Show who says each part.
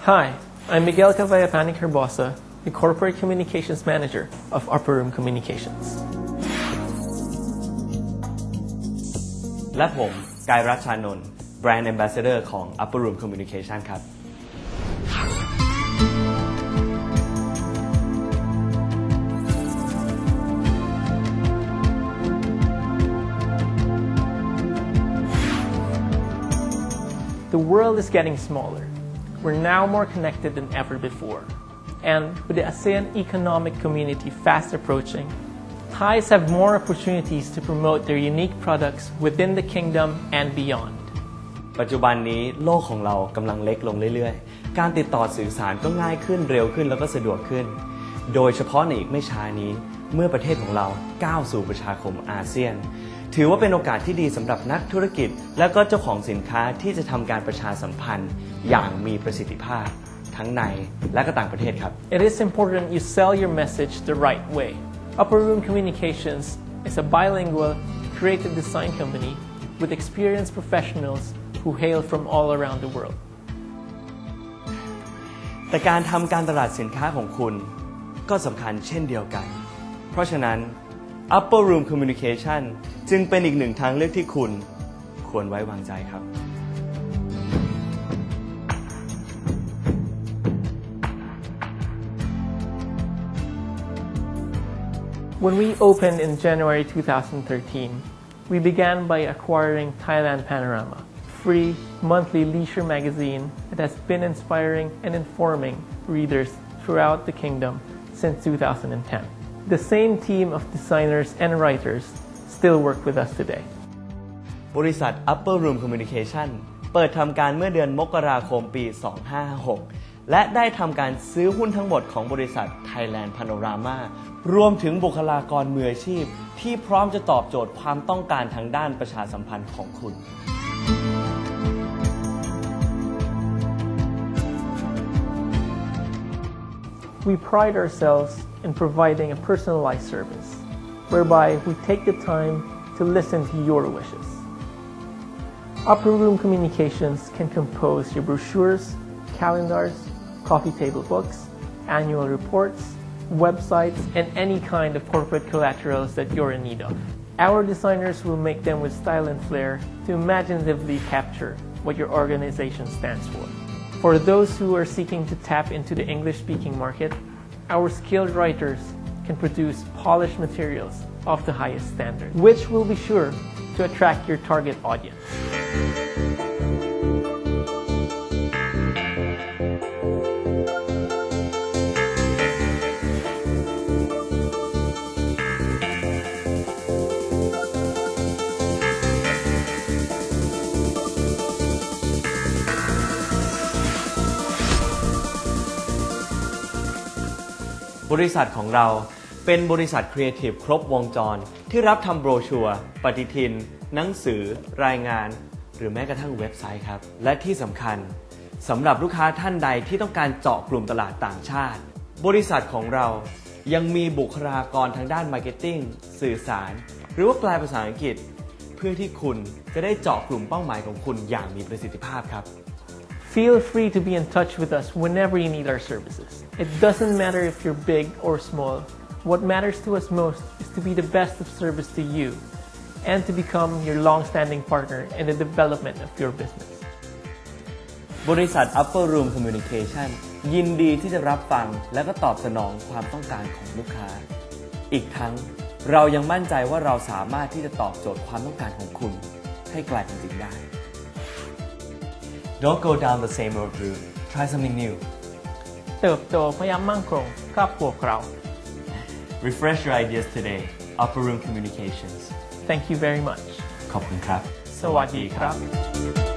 Speaker 1: Hi, I'm Miguel Cavallapani Carbosa, the Corporate Communications Manager of Upper Room Communications.
Speaker 2: และผมกายรัชชานนท์แบรนด์ Ambassador ของ Upper Room Communication ครับ
Speaker 1: The world is getting smaller. We're now more connected than ever before. And with the ASEAN economic community fast approaching, Thais have more opportunities to promote their unique products within the kingdom and beyond.
Speaker 2: ปัจจุบันนี้โลกของเรากำลังเล็กลงเรื่อยๆ การติดต่อสื่อสารก็ง่ายขึ้นเร็วขึ้นแล้วก็สะดวกขึ้น โดยเฉพาะในอีกไม่ช้านี้ เมื่อประเทศของเราก้าวสู่ประชาคมอาเซียน ถือว่าเป็นโอกาสที่ดีสำหรับนักธุรกิจ และก็เจ้าของสินค้าที่จะทำการประชาสัมพันธ์อย่างมีประสิทธิภาพ ทั้งในและก็ต่างประเทศครับ
Speaker 1: It is important you sell your message the right way. Upper Room Communications is a bilingual creative design company with experienced professionals who hail from all around the world.
Speaker 2: แต่การทำการตลาดสินค้าของคุณก็สำคัญเช่นเดียวกัน เพราะฉะนั้น Upper Room Communication จึงเป็นอีกหนึ่งทางเลือกที่คุณควรไว้วางใจครับ
Speaker 1: When we opened in January 2013, we began by acquiring Thailand Panorama, free monthly leisure magazine that has been inspiring and informing readers throughout the kingdom since 2010. The same team of designers and writers still work with us today.
Speaker 2: บริษัท Upper Room Communication เปิดทำการเมื่อเดือนมกราคมปี 2556 และได้ทำการซื้อหุ้นทั้งหมดของบริษัท Thailand Panorama รวมถึงบุคลากรมืออาชีพ ที่พร้อมจะตอบโจทย์ความต้องการทางด้านประชาสัมพันธ์ของคุณ
Speaker 1: We pride ourselves in providing a personalized service, whereby we take the time to listen to your wishes. Upper Room Communications can compose your brochures, calendars, coffee table books, annual reports, websites, and any kind of corporate collaterals that you're in need of. Our designers will make them with style and flair to imaginatively capture what your organization stands for. For those who are seeking to tap into the English speaking market, our skilled writers can produce polished materials of the highest standard, which will be sure to attract your target audience.
Speaker 2: บริษัทของเราเป็นบริษัทครีเอทีฟครบวงจร ที่รับทำโบรชัวร์ปฏิทิน หนังสือ รายงาน หรือแม้กระทั่งเว็บไซต์ครับ และที่สำคัญสำหรับลูกค้าท่านใดที่ต้องการเจาะกลุ่มตลาดต่างชาติ บริษัทของเรายังมีบุคลากรทางด้านมาร์เก็ตติ้งสื่อสาร หรือว่าแปลภาษาอังกฤษ เพื่อที่คุณจะได้เจาะกลุ่มเป้าหมายของคุณอย่างมีประสิทธิภาพครับ
Speaker 1: Feel free to be in touch with us whenever you need our services. It doesn't matter if you're big or small. What matters to us most is to be the best of service to you and to become your long-standing partner in the development of your business.
Speaker 2: บริษัท Upper Room Communication ยินดีที่จะรับฟังและก็ตอบสนองความต้องการของลูกค้า อีกทั้งเรายังมั่นใจว่าเราสามารถที่จะตอบโจทย์ความต้องการของคุณให้กลายเป็นจริงได้ don't go down the same old route. Try something new. Refresh your ideas today. Upper Room Communications.
Speaker 1: Thank you very much.
Speaker 2: ขอบคุณครับ
Speaker 1: สวัสดีครับ